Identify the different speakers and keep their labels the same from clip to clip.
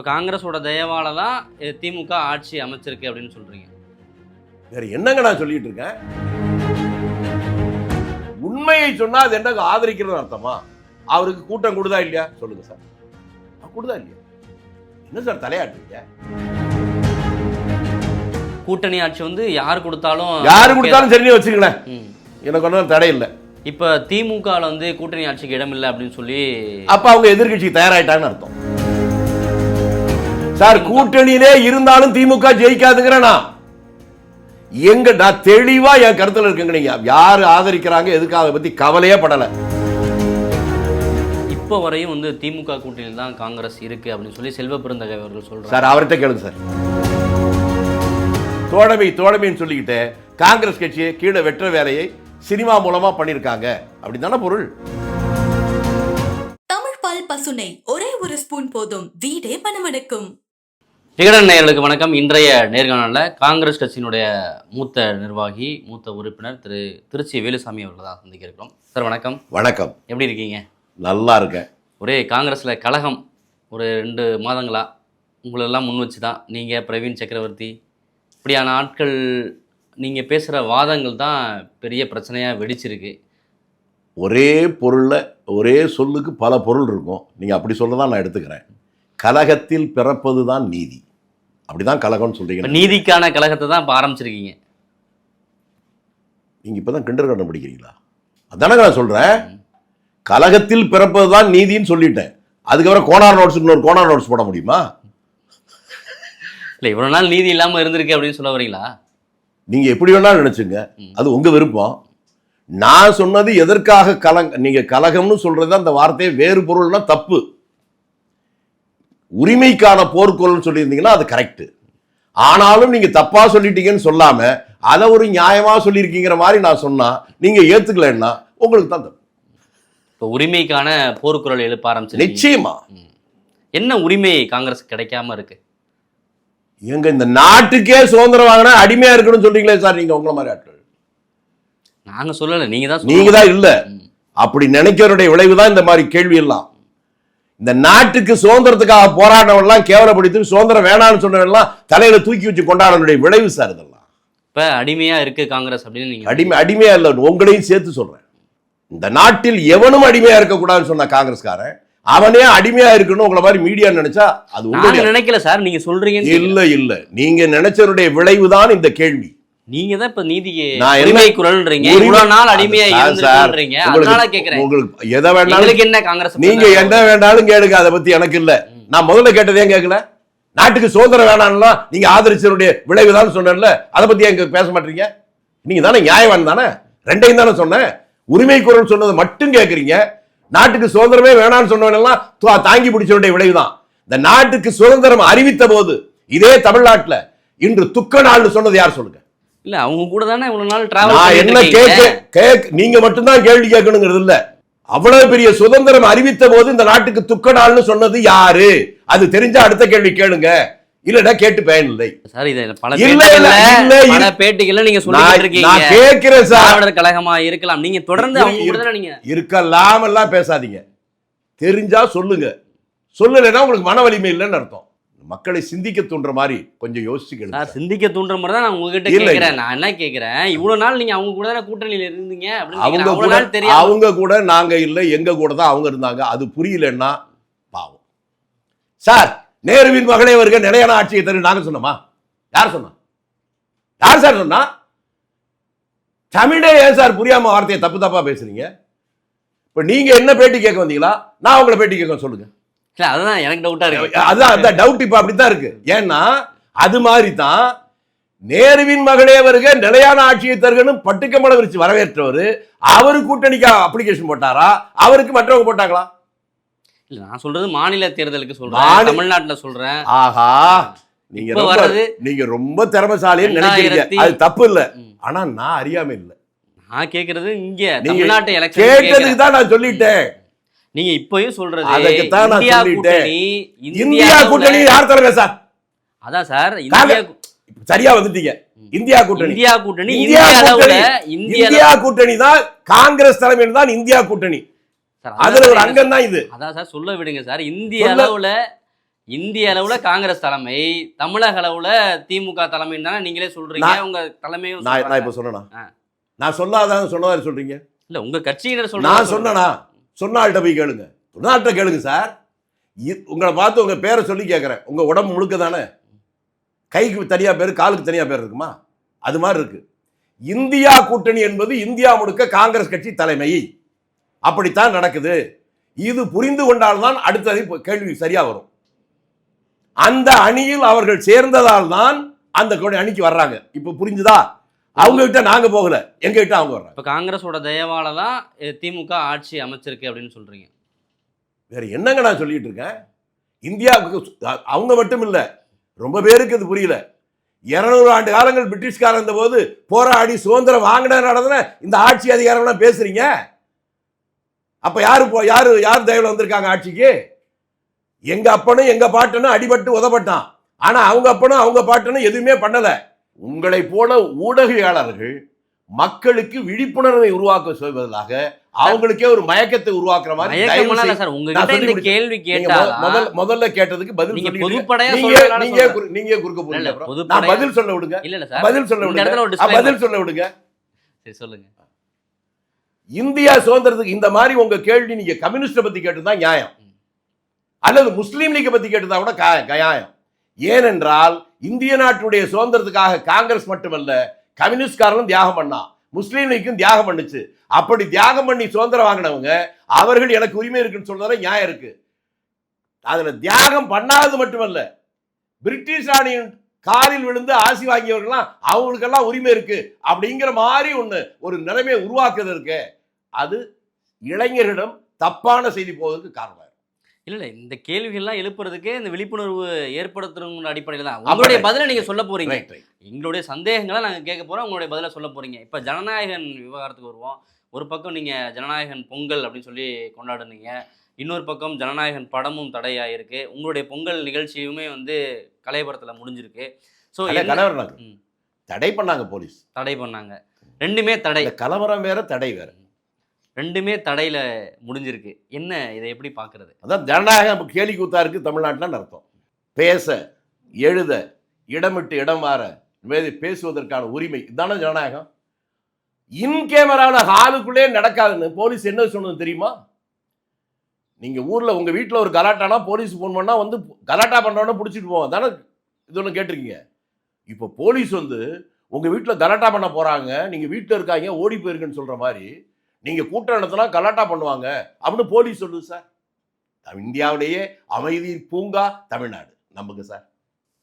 Speaker 1: இப்போ காங்கிரஸோட தயவால தான் திமுக ஆட்சி அமைச்சிருக்கு அப்படின்னு சொல்றீங்க.
Speaker 2: வேற என்னங்க நான் சொல்லிட்டு இருக்கேன்? உண்மையை சொன்னா அது என்ன ஆதரிக்கிறது அர்த்தமா? அவருக்கு கூட்டம் கொடுதா இல்லையா? சொல்லுங்க சார். கொடுதா இல்லையா? என்ன சார் தலையாட்டுறீங்க
Speaker 1: கூட்டணி ஆட்சி வந்து யார் கொடுத்தாலும்
Speaker 2: யாரு கொடுத்தாலும் சரின்னு வச்சுங்களேன்
Speaker 1: ம்.
Speaker 2: எனக்கு ஒன்றும் தடை இல்லை.
Speaker 1: இப்போ திமுகவில் வந்து கூட்டணி ஆட்சிக்கு இடம் இல்லை அப்படின்னு சொல்லி
Speaker 2: அப்ப அவங்க எதிர்க்கட்சி தயாராயிட்டாங்கன்னு அர்த்தம். சார் கூட்டணியிலே இருந்தாலும் திமுக ஜெயிக்காதுங்கிறேன் நான். எங்க நான் தெளிவா என் கருத்துல இருக்குங்க நீங்க. யாரு ஆதரிக்கிறாங்க எதுக்கு அதை பத்தி கவலையே படல.
Speaker 1: இப்போ வரையும் வந்து திமுக கூட்டணியில் தான் காங்கிரஸ் இருக்கு அப்படின்னு சொல்லி செல்வ பெருந்தகை அவர்கள் சொல்றாங்க.
Speaker 2: சார் அவர்கிட்ட கேளுங்க சார். தோழமை தோழமைன்னு சொல்லிக்கிட்டு காங்கிரஸ் கட்சியை கீழே வெற்ற வேலையை சினிமா மூலமா பண்ணியிருக்காங்க. அப்படிதானே பொருள்?
Speaker 3: தமிழ் பால் பசுனை ஒரே ஒரு ஸ்பூன் போதும். வீடே மணமணக்கும்
Speaker 1: விகடன் நேயர்களுக்கு வணக்கம். இன்றைய நேர்காணலில் காங்கிரஸ் கட்சியினுடைய மூத்த நிர்வாகி மூத்த உறுப்பினர் திரு திருச்சி வேலுசாமி அவர்களை தான் சந்திக்க இருக்கிறோம். சார் வணக்கம்.
Speaker 2: வணக்கம்.
Speaker 1: எப்படி இருக்கீங்க?
Speaker 2: நல்லா இருக்கேன்.
Speaker 1: ஒரே காங்கிரஸில் கழகம் ஒரு ரெண்டு மாதங்களா உங்களெல்லாம் முன் வச்சு தான். நீங்கள் பிரவீன் சக்கரவர்த்தி. இப்படியான ஆட்கள் நீங்கள் பேசுகிற வாதங்கள் தான் பெரிய பிரச்சனையாக வெடிச்சிருக்கு.
Speaker 2: ஒரே பொருள்ல ஒரே சொல்லுக்கு பல பொருள் இருக்கும். நீங்க அப்படி சொல்ல தான் நான் எடுத்துக்கிறேன். கலகத்தில் பிறப்பது தான் நீதி. அப்படிதான் கலகம்னு சொல்றீங்க.
Speaker 1: நீதிக்கான கழகத்தை தான் இப்போ ஆரம்பிச்சிருக்கீங்க.
Speaker 2: நீங்க இப்பதான் கிண்டர் கார்டன் படிக்கிறீங்களா? அதானே நான் சொல்றேன். கலகத்தில் பிறப்பது தான் நீதின்னு சொல்லிட்டேன். அதுக்கப்புறம் கோனார் நோட்ஸ் இன்னொரு கோனார் நோட்ஸ் போட முடியுமா?
Speaker 1: இல்லை இவ்வளோ நாள் நீதி இல்லாமல் இருந்திருக்கு அப்படின்னு சொல்ல வரீங்களா?
Speaker 2: நீங்க எப்படி வேணாலும் நினைச்சுங்க. அது உங்க விருப்பம். நான் சொன்னது எதற்காக கலங் நீங்க கலகம்னு சொல்றது அந்த வார்த்தையை வேறு பொருள்னா தப்பு. உரிமைக்கான போர்க்குரல்னு சொல்லியிருந்தீங்கன்னா அது கரெக்ட் ஆனாலும் நீங்க தப்பா சொல்லிட்டீங்கன்னு சொல்லாம அதை ஒரு நியாயமா சொல்லியிருக்கீங்கிற மாதிரி நான் சொன்னா நீங்க ஏத்துக்கலைன்னா உங்களுக்கு தான்
Speaker 1: இப்போ உரிமைக்கான போர்க்குரல் எழுப்ப ஆரம்பிச்சிருக்கீங்க.
Speaker 2: நிச்சயமா.
Speaker 1: என்ன உரிமை காங்கிரஸ் கிடைக்காம இருக்கு?
Speaker 2: எங்க இந்த நாட்டுக்கே சுதந்திரம் வாங்கினா அடிமையா இருக்கணும்னு சொல்றீங்களே சார் நீங்க உங்களை மாதிரி ஆட்கள்.
Speaker 1: நாங்க சொல்லல நீங்க தான்
Speaker 2: நீங்க. தான் இல்ல. அப்படி நினைக்கிறவருடைய விளைவு தான் இந்த மாதிரி கேள்வி எல்லாம் இந்த நாட்டுக்கு சுதந்திரத்துக்காக போராடினவன் எல்லாம் கேவலப்படுத்தி சுதந்திரம் வேணாம்னு சொன்னவன் எல்லாம் தலையில தூக்கி வச்சு கொண்டாடனுடைய விளைவு சார் இதெல்லாம்.
Speaker 1: இப்ப அடிமையா இருக்கு காங்கிரஸ் அப்படின்னு நீங்க
Speaker 2: அடிமை அடிமையா இல்ல உங்களையும் சேர்த்து சொல்றேன். இந்த நாட்டில் எவனும் அடிமையா இருக்கக்கூடாதுன்னு சொன்ன காங்கிரஸ்காரன் அவனே அடிமையா இருக்கணும் உங்களை மாதிரி மீடியா நினைச்சா அது உங்களுடைய
Speaker 1: நினைக்கல சார் நீங்க சொல்றீங்க
Speaker 2: இல்ல இல்ல. நீங்க நினைச்சவருடைய விளைவு தான் இந்த கேள்வி.
Speaker 1: நீங்க தான் இப்ப
Speaker 2: என்ன-
Speaker 1: உரிமை குரல்ன்றீங்க? இவ்வளவு நாள் அடிமையா இருந்திருக்கீங்க அதனால கேக்குறேன்.
Speaker 2: உங்களுக்கு எதை வேணாலும்
Speaker 1: என்ன காங்கிரஸ்
Speaker 2: நீங்க என்ன வேண்டாலும் கேளுங்க அதை பத்தி எனக்கு இல்ல. நான் முதல்ல கேட்டதே கேட்கல நாட்டுக்கு சுதந்திரம் வேணாம்லாம் நீங்க ஆதரிச்சவருடைய விளைவுதான் சொன்னேன்ல அதை பத்தி எங்க பேச மாட்டீங்க? நீங்க தானே நியாயவான் தானே? ரெண்டையும் தானே சொன்னேன். உரிமை குரல் சொன்னதை மட்டும் கேக்குறீங்க. நாட்டுக்கு சுதந்திரமே வேணாம்னு சொன்னவனெல்லாம் தாங்கி பிடிச்சவருடைய விளைவுதான் இந்த நாட்டுக்கு சுதந்திரம் அறிவித்த போது இதே தமிழ்நாட்டுல இன்று துக்க நாள்னு சொன்னது யார் சொல்லுங்க?
Speaker 1: இல்ல அவங்க கூட தானே இவ்வளவு நாள்
Speaker 2: நான்
Speaker 1: டிராவல்
Speaker 2: என்ன கேட்க கேக் நீங்க மட்டும்தான் கேள்வி கேட்கணுங்கிறது இல்ல. அவ்வளவு பெரிய சுதந்திரம் அறிவித்த போது இந்த நாட்டுக்கு துக்க நாள்னு சொன்னது யாரு? அது தெரிஞ்சா அடுத்த கேள்வி கேளுங்க. இல்லடா கேட்டு பயன் இல்லை
Speaker 1: சார் இத பல
Speaker 2: இல்ல, இல்ல, இல்ல,
Speaker 1: பல பேட்டிகள்ல நீங்க சொல்லிட்டு இருக்கீங்க.
Speaker 2: நான் கேட்கிறேன் சார்.
Speaker 1: திராவிடர் கழகமா இருக்கலாம். நீங்க தொடர்ந்து அவங்க கூட தானே நீங்க
Speaker 2: இருக்கலாம் எல்லாம் பேசாதீங்க. தெரிஞ்சா சொல்லுங்க. சொல்லலைன்னா உங்களுக்கு மன வலிமை இல்லைன்னு அர்த்தம். மக்களை சிந்திக்க தூண்டுற மாதிரி கொஞ்சம்
Speaker 1: சார் சிந்திக்க தூண்டுற மாதிரி தான் நான் உங்ககிட்ட
Speaker 2: இல்ல,
Speaker 1: கேக்குறேன். நான் என்ன கேக்குறேன்? இவ்வளவு நாள் நீங்க அவங்க கூட தானே கூட்டணியில இருந்தீங்க
Speaker 2: அவங்க. கூட
Speaker 1: தெரியாம
Speaker 2: அவங்க கூட நாங்க இல்ல எங்க கூட தான் அவங்க இருந்தாங்க. அது புரியலன்னா பாவம். சார் நேருவின் மகளே வருக நிலையான ஆட்சியை தரு நாங்க சொன்னோமா? யார் சொன்னா? யார் சார் சொன்னா? தமிழே ஏன் சார் புரியாம வார்த்தையை தப்பு தப்பா பேசுறீங்க? இப்ப நீங்க என்ன பேட்டி கேட்க வந்தீங்களா? நான் உங்களை பேட்டி கேட்க சொல்லுங்க.
Speaker 1: அதுதான் எனக்கு டவுட்டா இருக்கு.
Speaker 2: அதான் அந்த டவுட் இப்ப அப்படித்தான் இருக்கு. ஏன்னா அது மாதிரி தான் நேருவின் மகளே வருக நிலையான ஆட்சியை தருகன்னு பட்டுக்கமல விரிச்சு வரவேற்றவர் அவரு கூட்டணிக்கு அப்ளிகேஷன் போட்டாரா? அவருக்கு மற்றவங்க போட்டாங்களா?
Speaker 1: இல்ல நான் சொல்றது மாநில தேர்தலுக்கு சொல்றேன் தமிழ்நாட்டுல சொல்றேன்.
Speaker 2: ஆஹா நீங்க
Speaker 1: வர்றது
Speaker 2: நீங்க ரொம்ப திறமைசாலின்னு நினைக்கிறீங்க. அது தப்பு இல்ல. ஆனா நான் அறியாம இல்ல.
Speaker 1: நான் கேக்குறது இங்க தமிழ்நாட்டு எலெக்ஷன்
Speaker 2: கேட்டதுக்கு தான் நான் சொல்லிட்டேன்.
Speaker 1: நீங்க இப்பயும் சொல்றது
Speaker 2: நான்
Speaker 1: இந்தியா
Speaker 2: சொல்லிட்டேன்.
Speaker 1: கூட்டணி
Speaker 2: இந்தியா
Speaker 1: இந்தியாவுல-
Speaker 2: கூட்டணி. யார் தலைவர் சார்?
Speaker 1: அதான் சார் இந்தியா
Speaker 2: சரியா வந்துட்டீங்க. இந்தியா கூட்டணி.
Speaker 1: இந்தியா கூட்டணி
Speaker 2: இந்தியா கூட்டணி.
Speaker 1: இந்திய
Speaker 2: கூட்டணி தான் காங்கிரஸ் தலைமையில் தான் இந்தியா கூட்டணி.
Speaker 1: சார்,
Speaker 2: அதுல ஒரு அங்கம் தான் இது.
Speaker 1: அதான் சார் சொல்ல விடுங்க சார். இந்திய
Speaker 2: சொல்ல-
Speaker 1: அளவுல இந்திய அளவுல காங்கிரஸ் தலைமை தமிழக அளவுல திமுக தலைமைன்னு தானே நீங்களே சொல்றீங்க.
Speaker 2: நான்-
Speaker 1: உங்க தலைமையும்
Speaker 2: நான் நான். இப்ப
Speaker 1: ஆ.
Speaker 2: நான் சொல்லாதான் சொன்னதா சொல்றீங்க?
Speaker 1: இல்ல உங்க கட்சியினர்
Speaker 2: நான்
Speaker 1: சொல்றாங்க.
Speaker 2: சொன்னனா? சொன்னாள்கிட்ட போய் கேளுங்க. சொன்னாள்கிட்ட கேளுங்க சார். உங்களை பார்த்து உங்க பேரை சொல்லி கேட்குறேன். உங்க உடம்பு முழுக்க தானே? கைக்கு தனியாக பேர் காலுக்கு தனியாக பேர் இருக்குமா? அது மாதிரி இருக்கு. இந்தியா கூட்டணி என்பது இந்தியா முழுக்க காங்கிரஸ் கட்சி தலைமை. அப்படித்தான் நடக்குது. இது புரிந்து கொண்டால்தான் அடுத்தது கேள்வி சரியா வரும். அந்த அணியில் அவர்கள் சேர்ந்ததால் தான் அந்த அணிக்கு வர்றாங்க. இப்போ புரிஞ்சுதா? அவங்க கிட்ட நாங்க போகல. எங்க கிட்ட அவங்க வர்றாங்க.
Speaker 1: இப்ப காங்கிரஸோட தயவால தான் திமுக ஆட்சி அமைச்சிருக்கு அப்படின்னு சொல்றீங்க.
Speaker 2: வேற என்னங்க நான் சொல்லிட்டு இருக்கேன்? இந்தியாவுக்கு அவங்க மட்டும் இல்ல ரொம்ப பேருக்கு இது புரியல. இருநூறு ஆண்டு காலங்கள் பிரிட்டிஷ்காரன் இருந்த போது போராடி சுதந்திரம் வாங்கின நடந்த இந்த ஆட்சி அதிகாரம்லாம் பேசுறீங்க? அப்ப யாரு யாரு யார் தயவுல வந்திருக்காங்க ஆட்சிக்கு? எங்க அப்பனும் எங்க பாட்டனும் அடிபட்டு உதப்பட்டான். ஆனா அவங்க அப்பனும் அவங்க பாட்டனும் எதுவுமே பண்ணல. உங்களை போல ஊடகவியலாளர்கள் மக்களுக்கு விழிப்புணர்வை உருவாக்க சொல்வதாக அவங்களுக்கே ஒரு மயக்கத்தை உருவாக்குற மாதிரி
Speaker 1: சார் உங்ககிட்ட கேள்வி கேட்டா
Speaker 2: மொத- முதல்ல முதல்ல கேட்டதுக்கு பதில்
Speaker 1: நீங்க. பொதுப்படையா
Speaker 2: நீங்க நீங்க குறுக்க போறீங்க. நான் பதில் சொல்ல விடுங்க.
Speaker 1: இல்ல இல்ல சார்.
Speaker 2: பதில் சொல்ல விடுங்க. பதில் சொல்ல விடுங்க.
Speaker 1: சரி சொல்லுங்க.
Speaker 2: இந்தியா சுதந்திரத்துக்கு இந்த மாதிரி உங்க கேள்வி நீங்க கம்யூனிஸ்ட பத்தி கேட்டதா நியாயம். அல்லது முஸ்லீம் லீக் பத்தி கேட்டதா கூட நியாயம் ஏனென்றால் இந்திய நாட்டுடைய சுதந்திரத்துக்காக காங்கிரஸ் மட்டுமல்ல கம்யூனிஸ்ட்காரனும் தியாகம் பண்ணான் முஸ்லீம் லீக்கும் தியாகம் பண்ணுச்சு. அப்படி தியாகம் பண்ணி சுதந்திரம் வாங்கினவங்க அவர்கள் எனக்கு உரிமை இருக்குன்னு சொல்றதுல நியாயம் இருக்கு. அதுல தியாகம் பண்ணாதது மட்டுமல்ல பிரிட்டிஷ் ராணியின் காலில் விழுந்து ஆசி வாங்கியவர்கள்லாம் அவங்களுக்கெல்லாம் உரிமை இருக்கு. அப்படிங்கிற மாதிரி ஒண்ணு ஒரு நிலைமையை உருவாக்குறது இருக்கு அது இளைஞர்களிடம் தப்பான செய்தி போவதற்கு காரணம்.
Speaker 1: இல்ல இல்ல இந்த கேள்விகள்லாம் எழுப்புறதுக்கே இந்த விழிப்புணர்வு ஏற்படுத்துறவங்க அடிப்படையில தான். உங்களுடைய. பதிலை நீங்க சொல்ல
Speaker 2: ரைட்
Speaker 1: எங்களுடைய சந்தேகங்களை நாங்க கேட்க போறோம் உங்களுடைய பதிலை சொல்ல போறீங்க. இப்ப ஜனநாயகன் விவகாரத்துக்கு வருவோம். ஒரு பக்கம் நீங்க ஜனநாயகன் பொங்கல் அப்படின்னு சொல்லி கொண்டாடுனீங்க. இன்னொரு பக்கம் ஜனநாயகன் படமும் தடையாயிருக்கு. உங்களுடைய பொங்கல் நிகழ்ச்சியுமே வந்து கலையபுரத்துல முடிஞ்சிருக்கு. ஸோ
Speaker 2: கலவரம். தடை பண்ணாங்க போலீஸ்.
Speaker 1: தடை பண்ணாங்க. ரெண்டுமே தடை.
Speaker 2: கலவரம் வேற தடை வேற.
Speaker 1: ரெண்டுமே தடையில முடிஞ்சிருக்கு. என்ன இதை எப்படி பார்க்குறது?
Speaker 2: அதான் ஜனநாயகம் கேலி கூத்தா இருக்கு தமிழ்நாட்டில் அர்த்தம்? பேச எழுத இடமிட்டு இடம் மாற வேதி பேசுவதற்கான உரிமை இதான ஜனநாயகம்? இன் கேமராவில் ஹாலுக்குள்ளே நடக்காதுன்னு போலீஸ் என்ன சொன்னது தெரியுமா? நீங்கள் ஊரில் உங்கள் வீட்டில் ஒரு கலாட்டானா போலீஸ் ஃபோன் பண்ணால் வந்து கலாட்டா பண்றவன பிடிச்சிட்டு போவோம் தானே இது ஒன்று கேட்டிருக்கீங்க? இப்போ போலீஸ் வந்து உங்கள் வீட்டில் கலாட்டா பண்ண போகிறாங்க நீங்கள் வீட்டில் இருக்காங்க ஓடி போயிருக்குன்னு சொல்கிற மாதிரி நீங்க கூட்டம் நடத்தினா கலாட்டா பண்ணுவாங்க. அப்படின்னு போலீஸ் சொல்லுது சார். இந்தியாவிலேயே அமைதி பூங்கா தமிழ்நாடு. நம்புங்க சார்.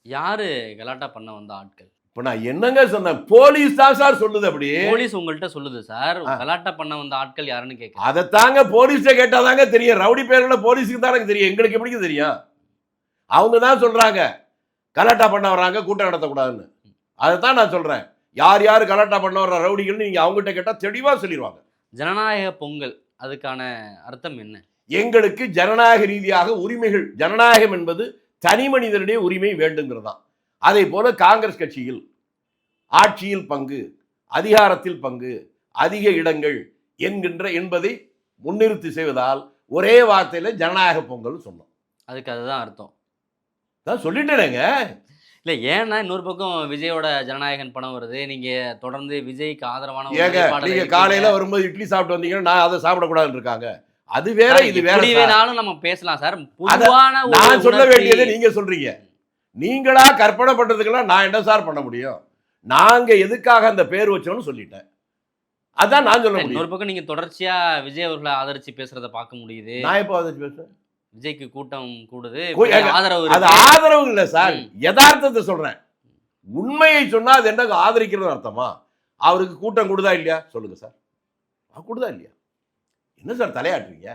Speaker 1: யாரு கலாட்டா பண்ண வந்த ஆட்கள்?
Speaker 2: இப்போ நான் என்னங்க சொன்னேன்? போலீஸ் தான் சார் சொல்லுது அப்படி.
Speaker 1: போலீஸ் உங்கள்கிட்ட சொல்லுது சார். கலாட்டா பண்ண வந்த ஆட்கள் யாருன்னு கேட்க
Speaker 2: அதைத்தாங்க போலீஸ்ட கேட்டாதாங்க தெரியும். ரவுடி பேர்ல போலீஸுக்கு தான் எனக்கு தெரியும். எங்களுக்கு எப்படி தெரியும்? அவங்க தான் சொல்றாங்க. கலாட்டா பண்ண வர்றாங்க கூட்டம் நடத்தக்கூடாதுன்னு. அதைத்தான் நான் சொல்றேன். யார் யார் கலாட்டா பண்ண வர்ற ரவுடிகள்னு நீங்க அவங்ககிட்ட கேட்டா தெளிவா சொல்லிடுவாங்க
Speaker 1: ஜனநாயக பொங்கல் அதுக்கான அர்த்தம் என்ன?
Speaker 2: எங்களுக்கு ஜனநாயக ரீதியாக உரிமைகள் ஜனநாயகம் என்பது தனி மனிதனுடைய உரிமை வேண்டுங்கிறதான் அதே போல காங்கிரஸ் கட்சியில் ஆட்சியில் பங்கு அதிகாரத்தில் பங்கு அதிக இடங்கள் என்கின்ற என்பதை முன்னிறுத்தி செய்வதால் ஒரே வார்த்தையில ஜனநாயக பொங்கல் சொன்னோம்.
Speaker 1: அதுக்கு அதுதான் அர்த்தம்.
Speaker 2: நான் சொல்லிட்டேனேங்க.
Speaker 1: இல்ல ஏன்னா இன்னொரு பக்கம் விஜயோட ஜனநாயகன் படம் வருது. நீங்க தொடர்ந்து விஜய்க்கு ஆதரவான ஒரு
Speaker 2: ஏங்க
Speaker 1: நிலைப்பாடுல
Speaker 2: நீங்க
Speaker 1: இருக்கீங்க.
Speaker 2: காலையில வரும்போது இட்லி சாப்பிட்டு வந்தீங்கன்னா நான் அதை சாப்பிடக்கூடாதுன்னு இருக்காங்க அது வேற இது வேற.
Speaker 1: வேணாலும் நம்ம பேசலாம் சார். பொதுவான ஒரு
Speaker 2: நான் சொல்ல வேண்டியதை நீங்க சொல்றீங்க. நீங்களா கற்பனை பண்றதுக்கெல்லாம் நான் என்ன சார் பண்ண முடியும்? நாங்க எதுக்காக அந்த பேர் வச்சோம்னு சொல்லிட்டேன். அதான் நான் சொல்ல முடியும்.
Speaker 1: இன்னொரு பக்கம் நீங்க தொடர்ச்சியா விஜய் அவர்களை ஆதரிச்சு பேசுறத பார்க்க முடியுது.
Speaker 2: நான் எப்போ அதை பேசுறேன்?
Speaker 1: விஜய்க்கு கூட்டம் கூடுது. ஆதரவு
Speaker 2: அது. ஆதரவு இல்ல சார். யதார்த்தத்தை சொல்றேன். உண்மையை சொன்னா அது என்ன ஆதரிக்கிறது அர்த்தமா? அவருக்கு கூட்டம் கூடுதா இல்லையா? சொல்லுங்க சார். கூடுதா இல்லையா? என்ன சார் தலையாட்டுறீங்க?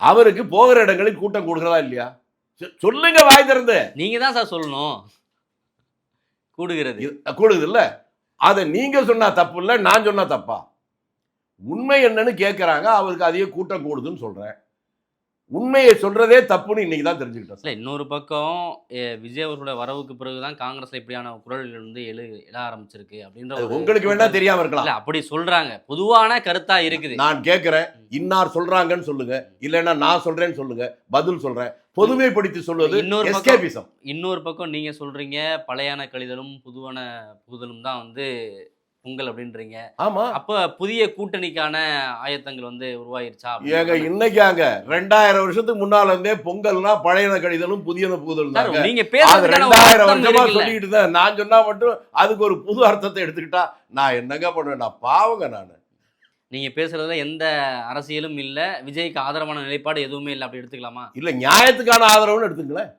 Speaker 2: அவருக்கு போகிற இடங்களில் கூட்டம் கூடுகிறதா இல்லையா? சொல்லுங்க வாய் திறந்து.
Speaker 1: நீங்க தான் சார் சொல்லணும். கூடுகிறது.
Speaker 2: கூடுது இல்ல. அதை நீங்க சொன்னா தப்பு இல்ல நான் சொன்னா தப்பா? உண்மை என்னன்னு கேட்கறாங்க அவருக்கு அதிக கூட்டம் கூடுதுன்னு சொல்றேன். உண்மையை சொல்றதே தப்புன்னு இன்னைக்கு தான் தெரிஞ்சுக்கிட்டேன்
Speaker 1: இல்லை இன்னொரு பக்கம் விஜய் அவர்களோட வரவுக்கு பிறகுதான் காங்கிரஸ்ல இப்படியான குரல்கள் வந்து எழு எழ ஆரம்பிச்சிருக்கு அப்படின்ற
Speaker 2: உங்களுக்கு வேணா தெரியாம இருக்கலாம்.
Speaker 1: அப்படி சொல்றாங்க. பொதுவான கருத்தா இருக்குது.
Speaker 2: நான் கேட்கிறேன் இன்னார் சொல்றாங்கன்னு சொல்லுங்க. இல்லைன்னா நான் சொல்றேன்னு சொல்லுங்க. பதில் சொல்றேன். பொதுமைப்படுத்தி சொல்வது
Speaker 1: இன்னொரு பக்கம் இன்னொரு பக்கம் நீங்க சொல்றீங்க பழையான கழிதலும் புதுவான புகுதலும் தான் வந்து பொங்கல் அப்படின்றீங்க.
Speaker 2: ஆமா.
Speaker 1: அப்ப புதிய கூட்டணிக்கான ஆயத்தங்கள் வந்து உருவாயிருச்சா
Speaker 2: ஏங்க இன்னைக்காங்க. ரெண்டாயிரம் வருஷத்துக்கு முன்னால இருந்தே பொங்கல்னா பழையன கடிதலும் புதியன தாங்க.
Speaker 1: நீங்க ஒரு
Speaker 2: ரெண்டாயிரம் வருஷமா. சொல்லிட்டு தான் நான் சொன்னா மட்டும் அதுக்கு ஒரு புது அர்த்தத்தை எடுத்துக்கிட்டா நான் என்னங்க பண்ணுவேன்? நான் பாவங்க நான்.
Speaker 1: நீங்க பேசுறதுல எந்த அரசியலும் இல்ல. விஜய்க்கு ஆதரவான நிலைப்பாடு எதுவுமே இல்ல. அப்படி எடுத்துக்கலாமா?
Speaker 2: இல்ல நியாயத்துக்கான ஆதரவுன்னு எடுத்துங்களேன்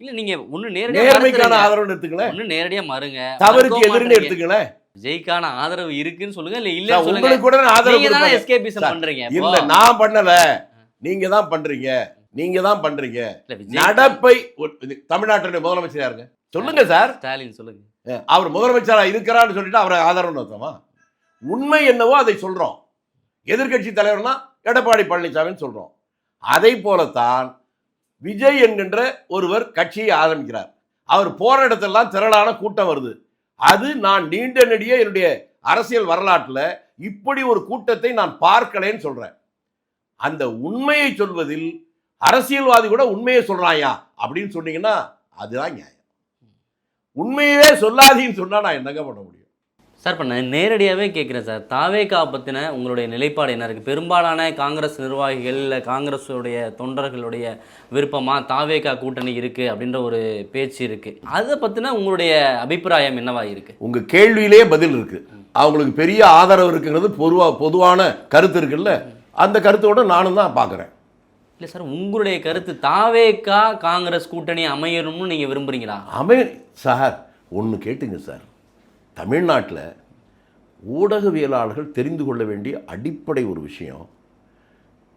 Speaker 1: இல்ல நீங்க ஒண்ணு நேரடியா
Speaker 2: நேர்மைக்கான. ஆதரவுன்னு எடுத்துங்களேன்
Speaker 1: ஒண்ணு நேரடியா மறுங்க.
Speaker 2: தவறுக்கு எதிர்னு
Speaker 1: மாட்றீங்க. விஜய்க்கான ஆதரவு இருக்குன்னு சொல்லுங்க இல்ல சொல்லுங்க.
Speaker 2: உங்களுக்கு கூட ஆதரவு
Speaker 1: தானே. எஸ்கேபிசம் பண்றீங்க.
Speaker 2: இல்ல. நான் பண்ணல. நீங்க தான் பண்றீங்க. நீங்க தான் பண்றீங்க.
Speaker 1: இல்ல,
Speaker 2: நடப்பை தமிழ்நாட்டுடைய முதலமைச்சர் யாருங்க சொல்லுங்க சார்.
Speaker 1: ஸ்டாலின் சொல்லுங்க.
Speaker 2: அவர் முதலமைச்சரா இருக்கிறான்னு சொல்லிட்டு அவரை ஆதரவு அர்த்தமா உண்மை என்னவோ அதை சொல்றோம். எதிர்க்கட்சி தலைவர்னா எடப்பாடி பழனிசாமின்னு சொல்றோம். அதை போலத்தான் விஜய் என்கின்ற ஒருவர் கட்சியை ஆரம்பிக்கிறார் அவர் போற இடத்தெல்லாம் திரளான கூட்டம் வருது. அது நான் நீண்ட நெடிய என்னுடைய அரசியல் வரலாற்றில் இப்படி ஒரு கூட்டத்தை நான் பார்க்கலேன்னு சொல்கிறேன் அந்த உண்மையை சொல்வதில் அரசியல்வாதி கூட உண்மையை சொல்கிறாயா அப்படின்னு சொன்னீங்கன்னா அதுதான் நியாயம். உண்மையவே சொல்லாதீன்னு சொன்னால் நான் என்னங்க பண்ண முடியும்?
Speaker 1: சார் இப்போ நான் நேரடியாகவே கேட்குறேன் சார். தாவேகா பற்றின உங்களுடைய நிலைப்பாடு என்ன இருக்குது பெரும்பாலான காங்கிரஸ் நிர்வாகிகள் இல்லை காங்கிரஸுடைய தொண்டர்களுடைய விருப்பமா தாவேகா கூட்டணி இருக்குது அப்படின்ற ஒரு பேச்சு இருக்குது அதை பற்றின உங்களுடைய அபிப்பிராயம் என்னவா இருக்குது
Speaker 2: உங்க கேள்வியிலே பதில் இருக்கு. அவங்களுக்கு பெரிய ஆதரவு இருக்குங்கிறது பொதுவா பொதுவான கருத்து இருக்குல்ல? அந்த கருத்தோட நானும் தான் பார்க்குறேன்.
Speaker 1: இல்லை சார் உங்களுடைய கருத்து தாவேகா காங்கிரஸ் கூட்டணி அமையணும்னு நீங்கள் விரும்புறீங்களா?
Speaker 2: அமை சார் ஒன்று கேட்டுங்க சார். தமிழ்நாட்டில் ஊடகவியலாளர்கள் தெரிந்து கொள்ள வேண்டிய அடிப்படை ஒரு விஷயம்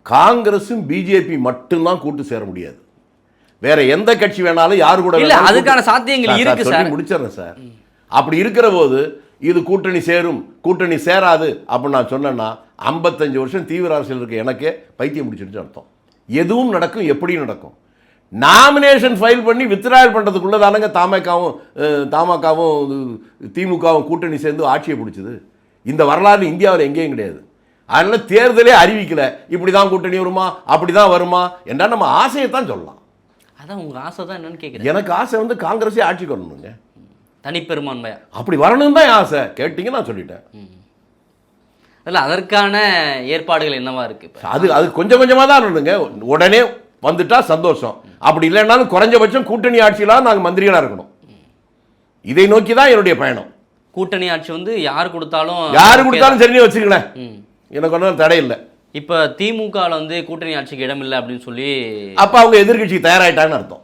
Speaker 2: காங்கிரஸும் பிஜேபி மட்டும்தான் கூட்டு சேர முடியாது. வேற எந்த கட்சி வேணாலும் யாரு கூட
Speaker 1: இல்ல அதுக்கான சாத்தியங்கள்
Speaker 2: சார்,
Speaker 1: இருக்கு சார்.
Speaker 2: முடிச்சிடுறேன் சார். அப்படி இருக்கிற போது இது கூட்டணி சேரும் கூட்டணி சேராது அப்படின்னு நான் சொன்னேன்னா ஐம்பத்தஞ்சு வருஷம் தீவிர அரசியல் இருக்க எனக்கே பைத்தியம் முடிச்சிடுச்சு அர்த்தம். எதுவும் நடக்கும் எப்படி நடக்கும். நாமினேஷன் ஃபைல் பண்ணி வித்ராயல் பண்ணுறதுக்குள்ளே தானங்க தாமக்காவும் தாமக்காவும் திமுகவும் கூட்டணி சேர்ந்து ஆட்சியை பிடிச்சது. இந்த வரலாறு இந்தியாவில் எங்கேயும் கிடையாது. அதனால தேர்தலே அறிவிக்கல. இப்படி தான் கூட்டணி வருமா? அப்படி தான் வருமா? என்றா நம்ம ஆசையை தான் சொல்லலாம்.
Speaker 1: அதான் உங்க ஆசை தான் என்னன்னு கேட்குறேன்
Speaker 2: எனக்கு ஆசை வந்து காங்கிரஸே ஆட்சிக்கு வரணுங்க
Speaker 1: தனிப்பெரும்பான்மையா?
Speaker 2: அப்படி வரணும் தான் ஆசை. கேட்டீங்க நான் சொல்லிட்டேன்.
Speaker 1: இல்ல அதற்கான ஏற்பாடுகள் என்னவா இருக்கு இப்ப?
Speaker 2: அது அது கொஞ்சம் கொஞ்சமாக தான் இருந்துங்க உடனே வந்துட்டா சந்தோஷம். அப்படி இல்லைன்னாலும் குறைஞ்சபட்சம் கூட்டணி ஆட்சியிலாம் நாங்கள் மந்திரிகளாக இருக்கணும். இதை நோக்கி தான் என்னுடைய பயணம்.
Speaker 1: கூட்டணி ஆட்சி வந்து யார் கொடுத்தாலும்
Speaker 2: யாரு கொடுத்தாலும்
Speaker 1: தான். ம்.
Speaker 2: எனக்கு ஒன்றும் தடை இல்லை.
Speaker 1: இப்ப திமுகவில் வந்து கூட்டணி ஆட்சிக்கு இடம் இல்லை அப்படின்னு சொல்லி
Speaker 2: அப்போ அவங்க எதிர்க்கட்சி தயாராயிட்டாங்கன்னு அர்த்தம்.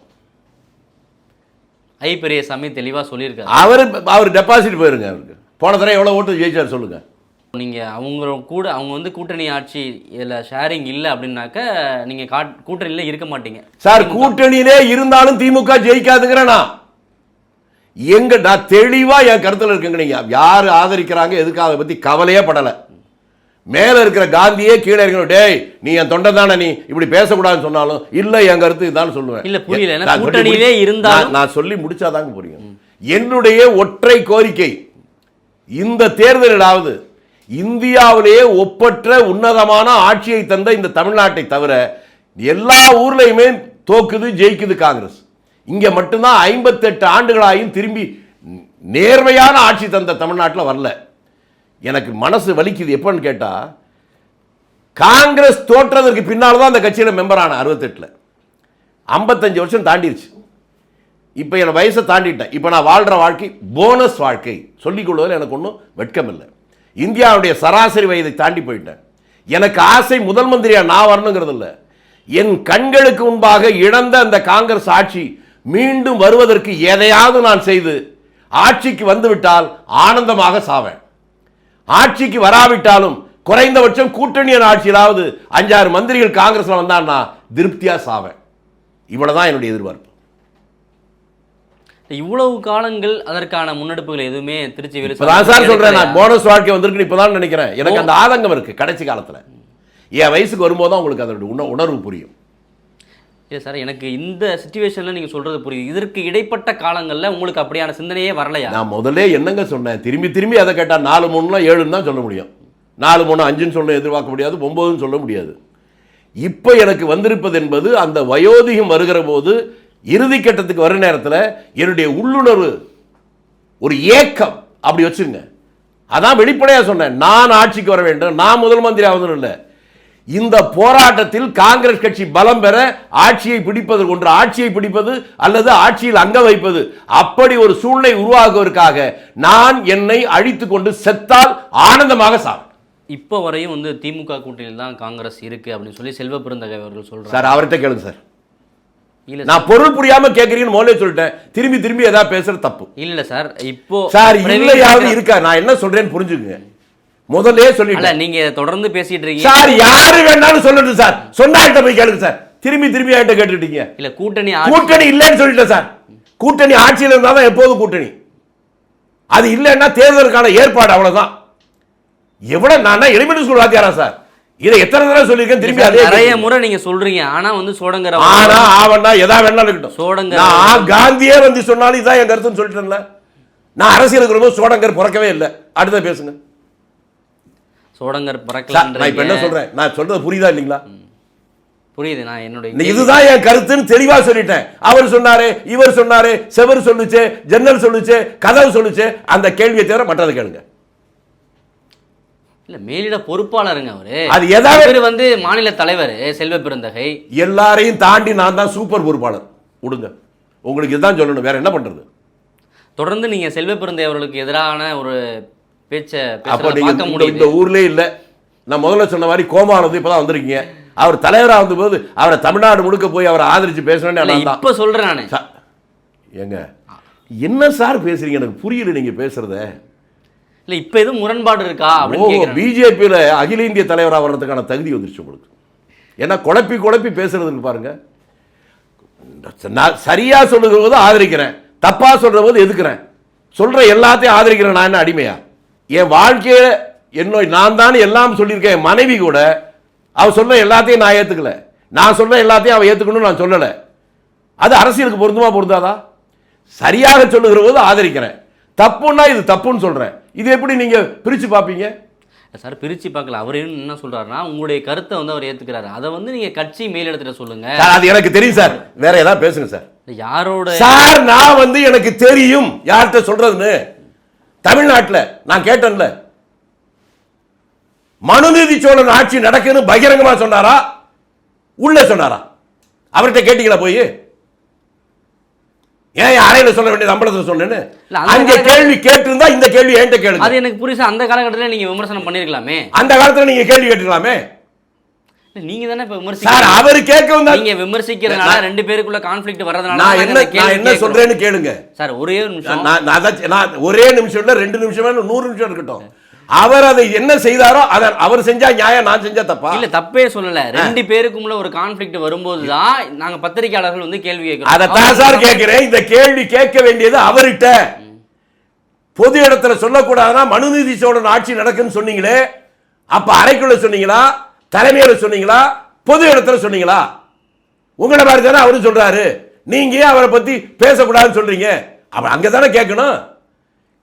Speaker 1: ஐ பெரியசாமி தெளிவா சொல்லியிருக்காரு.
Speaker 2: அவர் அவர் டெபாசிட் போயிருங்க அவருக்கு. போன தடவை எவ்வளோ ஓட்டு ஜெயிச்சார் சொல்லுங்க.
Speaker 1: நீங்க அவங்க கூட அவங்க வந்து கூட்டணி ஆட்சி இதுல ஷேரிங் இல்லை அப்படின்னாக்க நீங்க காட்- கூட்டணியில இருக்க மாட்டீங்க.
Speaker 2: சார் கூட்டணியிலே இருந்தாலும் திமுக ஜெயிக்காதுங்கிறேன் நான். எங்க நான் தெளிவா என் கருத்துல இருக்குங்க நீங்க. யார் ஆதரிக்கிறாங்க எதுக்கு அதை பத்தி கவலையே படல. மேல இருக்கிற காந்தியே கீழே இருக்கிற டேய் நீ என் தொண்டை தானே நீ இப்படி பேசக்கூடாதுன்னு சொன்னாலும் இல்ல என் கருத்து இதுதான் சொல்லுவேன்.
Speaker 1: இல்ல, புரியல. கூட்டணியிலே இருந்தாலும்-
Speaker 2: நான் சொல்லி முடிச்சாதாங்க புரியும். என்னுடைய ஒற்றை கோரிக்கை இந்த தேர்தலிலாவது இந்தியாவிலேயே ஒப்பற்ற உன்னதமான ஆட்சியை தந்த இந்த தமிழ்நாட்டை தவிர எல்லா ஊர்லையுமே தோக்குது ஜெயிக்குது காங்கிரஸ். இங்கே மட்டும்தான் ஐம்பத்தெட்டு ஆண்டுகளாயும் திரும்பி நேர்மையான ஆட்சி தந்த தமிழ்நாட்டில் வரல. எனக்கு மனசு வலிக்குது. எப்போன்னு கேட்டால் காங்கிரஸ் தோற்றதற்கு பின்னால் தான் அந்த கட்சியில் மெம்பர் ஆன அறுபத்தெட்டில். ஐம்பத்தஞ்சு வருஷம் தாண்டிடுச்சு இப்போ என் வயசை தாண்டிட்டேன். இப்போ நான் வாழ்கிற வாழ்க்கை போனஸ் வாழ்க்கை. சொல்லிக் கொள்வதில் எனக்கு ஒன்றும் வெட்கம் இல்லை இந்தியாவுடைய சராசரி வயதை தாண்டி போயிட்டேன். எனக்கு ஆசை முதல் மந்திரியா நான் வரணுங்கிறது இல்லை என் கண்களுக்கு முன்பாக இழந்த அந்த காங்கிரஸ் ஆட்சி மீண்டும் வருவதற்கு எதையாவது நான் செய்து ஆட்சிக்கு வந்துவிட்டால் ஆனந்தமாக சாவேன். ஆட்சிக்கு வராவிட்டாலும் குறைந்தபட்சம் கூட்டணியின் ஆட்சியிலாவது அஞ்சாறு மந்திரிகள் காங்கிரஸ்ல வந்தான்னா திருப்தியாக சாவேன். இவ்வளோதான் என்னுடைய எதிர்பார்ப்பு.
Speaker 1: இவ்வளவு காலங்கள் அதற்கான முன்னெடுப்புகள் எதுவுமே திருச்சி
Speaker 2: இப்பதான் சார் சொல்றேன் நான் போனஸ் வாழ்க்கை வந்திருக்குன்னு இப்பதான் நினைக்கிறேன். எனக்கு அந்த ஆதங்கம் இருக்கு கடைசி காலத்துல. என் வயசுக்கு வரும்போது தான் உங்களுக்கு அதோட உண உணர்வு புரியும்.
Speaker 1: இல்லை சார் எனக்கு இந்த சுச்சுவேஷனில் நீங்கள் சொல்கிறது புரியுது. இதற்கு இடைப்பட்ட காலங்களில் உங்களுக்கு அப்படியான சிந்தனையே வரலையா?
Speaker 2: நான் முதல்ல என்னங்க சொன்னேன்? திரும்பி திரும்பி அதை கேட்டால் நாலு மூணுலாம் ஏழுன்னு தான் சொல்ல முடியும். நாலு மூணு அஞ்சுன்னு சொல்ல எதிர்பார்க்க முடியாது ஒன்பதுன்னு சொல்ல முடியாது. இப்போ எனக்கு வந்திருப்பது என்பது அந்த வயோதிகம் வருகிற போது இறுதி கட்டத்துக்கு வர நேரத்தில் என்னுடைய உள்ளுணர்வு ஒரு ஏக்கம் அப்படி வச்சுருங்க. அதான் வெளிப்படையாக சொன்னேன். நான் ஆட்சிக்கு வர வேண்டும். நான் முதல் மந்திரி ஆவதும் இல்லை. இந்த போராட்டத்தில் காங்கிரஸ் கட்சி பலம் பெற ஆட்சியை பிடிப்பது ஒன்று ஆட்சியை பிடிப்பது அல்லது ஆட்சியில் அங்க வைப்பது. அப்படி ஒரு சூழ்நிலை உருவாக்குவதற்காக நான் என்னை அழித்து கொண்டு செத்தால் ஆனந்தமாக சாவேன்
Speaker 1: இப்போ வரையும் வந்து திமுக கூட்டணியில் தான் காங்கிரஸ் இருக்கு அப்படின்னு சொல்லி செல்வ பெருந்தகை அவர்கள் சொல்றாங்க.
Speaker 2: சார் அவர்கிட்ட கேளுங்க சார். நான் பொருள் புரியாம கேட்கறீங்கன்னு முதல்ல சொல்லிட்டேன். திரும்பி திரும்பி ஏதாவது பேசுறது தப்பு.
Speaker 1: இல்ல சார் இப்போ
Speaker 2: சார் இல்லையாவது இருக்கா? நான் என்ன சொல்றேன்னு புரிஞ்சுக்குங்க. முதல்ல சொல்லிட்டேன்.
Speaker 1: நீங்க தொடர்ந்து பேசிட்டு இருக்கீங்க.
Speaker 2: சார் யாரு வேணாலும் சொல்லட்டும் சார். சொன்னாட்ட போய் கேளுங்க சார். திரும்பி திரும்பி என்கிட்ட கேட்டுட்டீங்க.
Speaker 1: இல்ல கூட்டணி
Speaker 2: கூட்டணி இல்லைன்னு சொல்லிட்டேன் சார். கூட்டணி ஆட்சியில் இருந்தால் எப்போதும் கூட்டணி? அது இல்லைன்னா தேர்தலுக்கான ஏற்பாடு அவ்வளவுதான். எவ்வளவு நான் எலிமெண்ட் ஸ்கூல் வாத்தியாரா சார்? இதை எத்தனை தடவை சொல்லியிருக்கேன் திரும்பி அதே
Speaker 1: நிறைய. முறை நீங்க சொல்றீங்க. ஆனா வந்து சோடங்கர்
Speaker 2: ஆனா ஆவண்ணா எதா வேணாலும் இருக்கட்டும்.
Speaker 1: சோடங்கர்
Speaker 2: நான் காந்தியே வந்து சொன்னாலும் இதான் என் கருத்துன்னு சொல்லிட்டேன்ல. நான் அரசியலுக்கு ரொம்ப சோடங்கர் பிறக்கவே இல்லை. அடுத்த பேசுங்க.
Speaker 1: சோடங்கர்
Speaker 2: சார், நான் இப்ப என்ன
Speaker 1: பறக்கல
Speaker 2: சொல்றேன்? நான் சொல்றது புரியுதா இல்லைங்களா?
Speaker 1: புரியுது நான் என்னுடைய
Speaker 2: இதுதான் என் கருத்துன்னு தெளிவா சொல்லிட்டேன். அவர் சொன்னாரு இவர் சொன்னாரு செவர் சொல்லுச்சு ஜன்னல் சொல்லுச்சு கதவு சொல்லுச்சு அந்த கேள்வியை தவிர மற்றதை கேளுங்க.
Speaker 1: இல்ல மேலிட பொறுப்பாளருங்க அவரு.
Speaker 2: அது எதாவது-
Speaker 1: வந்து மாநில தலைவர் செல்வ பெருந்தகை.
Speaker 2: எல்லாரையும் தாண்டி நான் தான் சூப்பர் பொறுப்பாளர். விடுங்க உங்களுக்கு இதுதான் சொல்லணும். வேற என்ன பண்றது?
Speaker 1: தொடர்ந்து நீங்க செல்வ பெருந்தகை அவர்களுக்கு எதிரான ஒரு பேச்சை பார்க்க
Speaker 2: இந்த-
Speaker 1: முடியுது.
Speaker 2: இந்த ஊர்லயே இல்ல. நான் முதல்ல சொன்ன மாதிரி கோமானது இப்பதான் வந்திருக்கீங்க. அவர் தலைவராக வந்தபோது அவரை தமிழ்நாடு முழுக்க போய் அவரை ஆதரிச்சு பேசணும்னு
Speaker 1: இப்ப சொல்றேன் நானு.
Speaker 2: ஏங்க என்ன சார் பேசுறீங்க? எனக்கு புரியல நீங்க பேசுறத.
Speaker 1: இல்ல இப்ப எதுவும் முரண்பாடு இருக்கா அப்படின்னு
Speaker 2: பிஜேபியில் அகில இந்திய தலைவராக வர்றதுக்கான தகுதி வந்துருச்சு உங்களுக்கு. ஏன்னா குழப்பி குழப்பி பேசுறதுன்னு பாருங்க. நான் சரியா சொல்லுகிற போது ஆதரிக்கிறேன். தப்பா சொல்ற போது எதுக்குறேன்? சொல்ற எல்லாத்தையும் ஆதரிக்கிறேன். நான் என்ன அடிமையா? என் வாழ்க்கையில என்ன நான் தான் எல்லாம் சொல்லியிருக்கேன். என் மனைவி கூட அவ சொன்ன எல்லாத்தையும் நான் ஏத்துக்கல. நான் சொன்ன எல்லாத்தையும் அவ ஏத்துக்கணும்னு நான் சொல்லல. அது அரசியலுக்கு பொருந்துமா பொருந்தாதா? சரியாக சொல்லுகிற போது ஆதரிக்கிறேன். தப்புன்னா இது தப்புன்னு சொல்றேன். இது எப்படி நீங்க பிரிச்சு பார்ப்பீங்க?
Speaker 1: சார் பிரிச்சு பார்க்கல. அவர் என்ன சொல்றாருன்னா உங்களுடைய கருத்தை வந்து அவர் ஏத்துக்கிறாரு. அதை வந்து நீங்க கட்சி மேலிடத்துல சொல்லுங்க.
Speaker 2: சார் அது எனக்கு தெரியும் சார். வேற ஏதாவது பேசுங்க சார்.
Speaker 1: யாரோட
Speaker 2: சார் நான் வந்து எனக்கு தெரியும். யார்கிட்ட சொல்றதுன்னு? தமிழ்நாட்டுல நான் கேட்டேன்ல. மனுநீதி சோழன் ஆட்சி நடக்குன்னு பகிரங்கமா சொன்னாரா? உள்ள சொன்னாரா? அவர்கிட்ட கேட்டீங்களா போய்? ஏன் அறையில சொல்ல வேண்டியது அம்பலத்துல சொன்னேன்னு அங்க கேள்வி கேட்டிருந்தா இந்த கேள்வி என்கிட்ட கேளுங்க.
Speaker 1: அது எனக்கு புரியுது அந்த காலகட்டத்தில் நீங்க விமர்சனம் பண்ணிருக்கலாமே.
Speaker 2: அந்த காலத்துல நீங்க கேள்வி கேட்டுக்கலாமே
Speaker 1: நீங்க தானே இப்ப
Speaker 2: சார்
Speaker 1: விமர்சிக்க
Speaker 2: அவரு கேட்க வந்தா
Speaker 1: நீங்க விமர்சிக்கிறதுனால ரெண்டு பேருக்குள்ள கான்ஃபிளிக்ட் வர்றதுனால
Speaker 2: நான் என்ன நான் என்ன. சொல்றேன்னு கேளுங்க.
Speaker 1: சார் ஒரே நிமிஷம்.
Speaker 2: நான் ஒரே நிமிஷம் ரெண்டு நிமிஷம் நூறு நிமிஷம் இருக்கட்டும். அவர் அதை என்ன செய்தாரோ அதை அவர் செஞ்சா நியாயம் நான் செஞ்சா தப்பா?
Speaker 1: இல்ல தப்பே சொல்லல. ரெண்டு பேருக்குள்ள ஒரு கான்ஃபிளிக்ட் வரும்போது தான் நாங்க பத்திரிக்கையாளர்கள் வந்து கேள்வி கேட்கிறோம்.
Speaker 2: அதைத்தான் சார் கேட்கிறேன். இந்த கேள்வி கேட்க வேண்டியது அவர்கிட்ட. பொது இடத்துல சொல்லக்கூடாதுன்னா மனுநீதி சோழன் ஆட்சி நடக்குன்னு சொன்னீங்களே அப்ப அறைக்குள்ள சொன்னீங்களா? தலைமையில சொன்னீங்களா? பொது இடத்துல சொன்னீங்களா? உங்களை மாதிரி தானே அவரு சொல்றாரு. நீங்க அவரை பத்தி பேசக்கூடாதுன்னு சொல்றீங்க? அவர் அங்க தானே கேட்கணும்.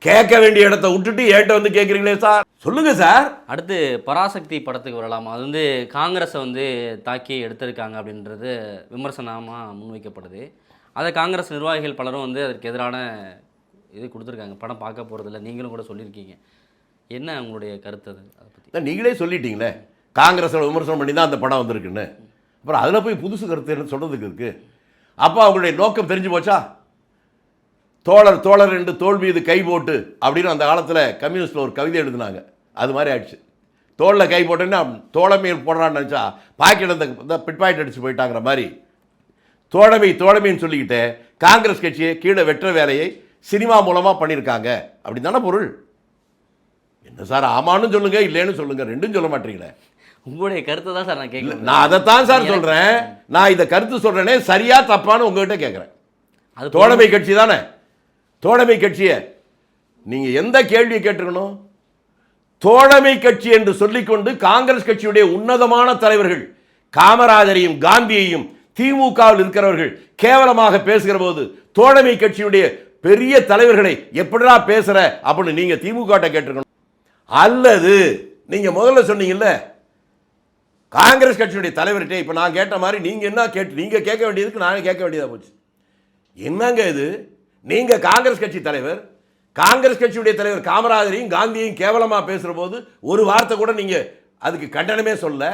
Speaker 2: கேட்க வேண்டிய இடத்த விட்டுட்டு என்கிட்ட வந்து கேட்குறீங்களே சார்? சொல்லுங்க சார்.
Speaker 1: அடுத்து பராசக்தி படத்துக்கு வரலாமா? அது வந்து காங்கிரஸை வந்து தாக்கி எடுத்திருக்காங்க அப்படின்றது விமர்சனமாக முன்வைக்கப்படுது. அதை காங்கிரஸ் நிர்வாகிகள் பலரும் வந்து அதற்கு எதிரான இது கொடுத்துருக்காங்க. படம் பார்க்க போகிறதில்ல நீங்களும் கூட சொல்லியிருக்கீங்க. என்ன உங்களுடைய கருத்து அது? அதை பற்றி
Speaker 2: நீங்களே சொல்லிட்டீங்களே. காங்கிரஸோட விமர்சனம் பண்ணி தான் அந்த படம் வந்திருக்குன்னு. அப்புறம் அதில் போய் புதுசு கருத்து என்ன சொல்கிறதுக்கு இருக்கு? அப்போ அவங்களுடைய நோக்கம் தெரிஞ்சு போச்சா? தோழர் தோழர் என்று தோல் மீது கை போட்டு அப்படின்னு அந்த காலத்தில் கம்யூனிஸ்டில் ஒரு கவிதை எழுதினாங்க. அது மாதிரி ஆயிடுச்சு. தோளில் கை போட்டேன்னா தோழமையில் போடுறான்னு நினச்சா பாக்கெட் அந்த இந்த பிட்பாக்கெட் அடிச்சு போயிட்டாங்கிற மாதிரி. தோழமை தோழமைன்னு சொல்லிக்கிட்டு காங்கிரஸ் கட்சியை கீழே வெற்ற வேலையை சினிமா மூலமாக பண்ணியிருக்காங்க. அப்படி தானே பொருள். என்ன சார் ஆமான்னு சொல்லுங்க இல்லைன்னு சொல்லுங்க ரெண்டும் சொல்ல மாட்டீங்களே.
Speaker 1: உங்களுடைய கருத்தை தான் சார் நான் கேட்குறேன்
Speaker 2: நான் அதைத்தான் சார் சொல்றேன். நான் இதை கருத்து சொல்றேனே சரியா தப்பான்னு உங்ககிட்ட கேட்குறேன்.
Speaker 1: அது
Speaker 2: தோழமை கட்சி தானே. தோழமை கட்சியை நீங்கள் எந்த கேள்வியை கேட்டிருக்கணும்? தோழமை கட்சி என்று சொல்லிக்கொண்டு காங்கிரஸ் கட்சியுடைய உன்னதமான தலைவர்கள் காமராஜரையும் காந்தியையும் திமுகவில் இருக்கிறவர்கள் கேவலமாக பேசுகிற போது தோழமை கட்சியுடைய பெரிய தலைவர்களை எப்படிடா பேசுகிற அப்படின்னு நீங்கள் திமுக கேட்டுக்கணும் கேட்டிருக்கணும். அல்லது நீங்கள் முதல்ல சொன்னீங்கல்ல காங்கிரஸ் கட்சியுடைய தலைவர்கிட்ட இப்போ நான் கேட்ட மாதிரி நீங்கள் என்ன கேட்டு நீங்கள் கேட்க வேண்டியதுக்கு நானே கேட்க வேண்டியதாக போச்சு. என்னங்க இது? நீங்க காங்கிரஸ் கட்சி தலைவர் காங்கிரஸ் கட்சியுடைய தலைவர் காமராஜரையும் காந்தியையும் கேவலமா பேசுற போது ஒரு வார்த்தை கூட நீங்க அதுக்கு கண்டனமே சொல்ல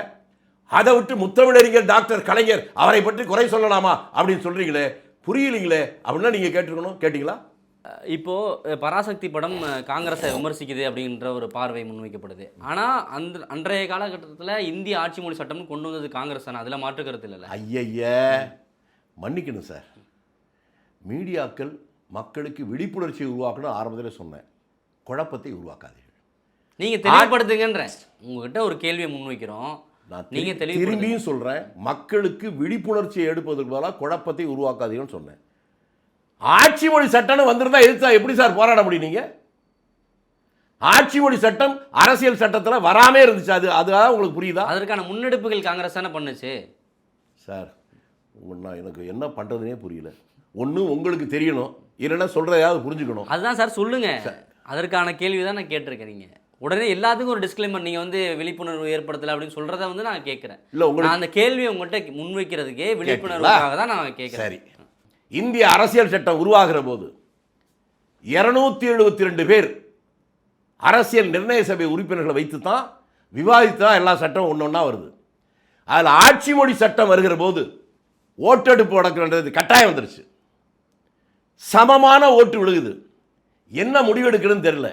Speaker 2: அதை விட்டு முத்தமிழறிஞர் டாக்டர் கலைஞர் அவரை பற்றி குறை சொல்லலாமா அப்படின்னு சொல்றீங்களே புரியலீங்களே அப்படின்னா நீங்க கேட்டிருக்கணும். கேட்டீங்களா?
Speaker 1: இப்போ அஹ், பராசக்தி படம் காங்கிரஸை விமர்சிக்குது அப்படின்ற ஒரு பார்வை முன்வைக்கப்படுது. ஆனா அந்த அன்றைய காலகட்டத்தில் இந்திய ஆட்சி மொழி சட்டம் கொண்டு வந்தது காங்கிரஸ் தானே அதில் மாற்று கருத்து இல்லைல்ல?
Speaker 2: ஐயய்ய மன்னிக்கணும் சார். மீடியாக்கள் மக்களுக்கு விழிப்புணர்ச்சியை உருவாக்கணும் ஆரம்பத்தில் சொன்னேன். குழப்பத்தை உருவாக்காதீர்கள்.
Speaker 1: நீங்க தெளிவுபடுத்துங்கன்ற உங்ககிட்ட ஒரு கேள்வியை முன்வைக்கிறோம்.
Speaker 2: நான்
Speaker 1: நீங்க
Speaker 2: திரு-
Speaker 1: தெளிவுபடுத்துங்க.
Speaker 2: திரும்பியும் சொல்றேன். மக்களுக்கு விழிப்புணர்ச்சியை எடுப்பதற்கு பதிலாக குழப்பத்தை உருவாக்காதீங்கன்னு சொன்னேன். ஆட்சி மொழி சட்டம்னு வந்திருந்தா எதிர்த்தா எப்படி சார் போராட முடியும் நீங்க? ஆட்சி மொழி சட்டம் அரசியல் சட்டத்துல வராமே இருந்துச்சு. அது அதுதான் உங்களுக்கு புரியுதா?
Speaker 1: அதற்கான முன்னெடுப்புகள் காங்கிரஸ் தானே பண்ணுச்சு?
Speaker 2: சார் நான் எனக்கு என்ன பண்றதுனே புரியல. ஒண்ணு உங்களுக்கு தெரியணும். இல்லைன்னா சொல்றதையாவது புரிஞ்சுக்கணும்.
Speaker 1: அதுதான் சார் சொல்லுங்க. அதற்கான கேள்வி தான் நான் கேட்டிருக்கேன் நீங்க. உடனே எல்லாத்துக்கும் ஒரு டிஸ்க்ளைமர் நீங்க வந்து விழிப்புணர்வு ஏற்படுத்தல அப்படின்னு சொல்றத வந்து நான் கேட்கிறேன்.
Speaker 2: இல்ல உங்களுக்கு
Speaker 1: அந்த கேள்வியை உங்கள்கிட்ட முன்வைக்கிறதுக்கே விழிப்புணர்வுக்காக தான் நான் கேட்கிறேன்.
Speaker 2: சரி. இந்திய அரசியல் சட்டம் உருவாகிற போது இருநூத்தி எழுபத்தி ரெண்டு பேர் அரசியல் நிர்ணய சபை உறுப்பினர்களை வைத்து தான் விவாதித்து தான் எல்லா சட்டம் ஒன்று ஒன்றா வருது. அதில் ஆட்சி மொழி சட்டம் வருகிற போது ஓட்டெடுப்பு நடக்கிறது கட்டாயம் வந்துருச்சு. சமமான ஓட்டு விழுகுது. என்ன முடிவெடுக்கணும்னு தெரியல.